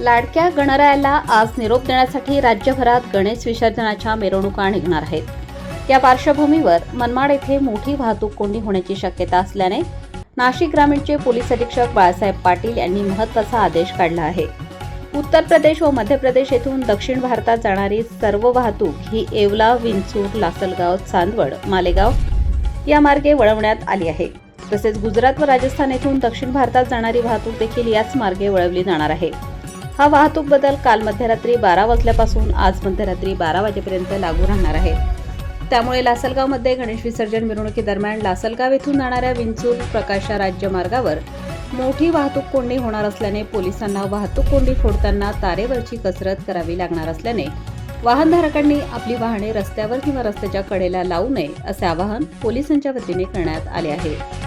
लाडक्या गणरायाला आज निरोप देण्यासाठी राज्यभरात गणेश विसर्जनाच्या मिरवणुका निघणार आहेत. या पार्श्वभूमीवर मनमाड येथे मोठी वाहतूक कोंडी होण्याची शक्यता असल्याने नाशिक ग्रामीणचे पोलीस अधीक्षक बाळासाहेब पाटील यांनी महत्त्वाचा आदेश काढला आहे. उत्तर प्रदेश व मध्य प्रदेश येथून दक्षिण भारतात जाणारी सर्व वाहतूक ही येवला विंचूर लासलगाव चांदवड मालेगाव या मार्गे वळवण्यात आली आहे. तसेच गुजरात व राजस्थान येथून दक्षिण भारतात जाणारी वाहतूक देखील याच मार्गे वळवली जाणार आहे. हा वाहतूक बदल काल मध्यरात्री बारा वाजल्यापासून आज मध्यरात्री बारा वाजेपर्यंत लागू राहणार आहे. त्यामुळे लासलगावमध्ये गणेश विसर्जन मिरवणुकीदरम्यान लासलगाव येथून जाणाऱ्या विंचूर प्रकाशा राज्य मार्गावर मोठी वाहतूक कोंडी होणार असल्याने पोलिसांना वाहतूक कोंडी फोडताना तारेवरची कसरत करावी लागणार असल्याने वाहनधारकांनी आपली वाहने रस्त्यावर किंवा रस्त्याच्या कडेला लावू नये असे आवाहन पोलिसांच्या वतीने करण्यात आले आहे.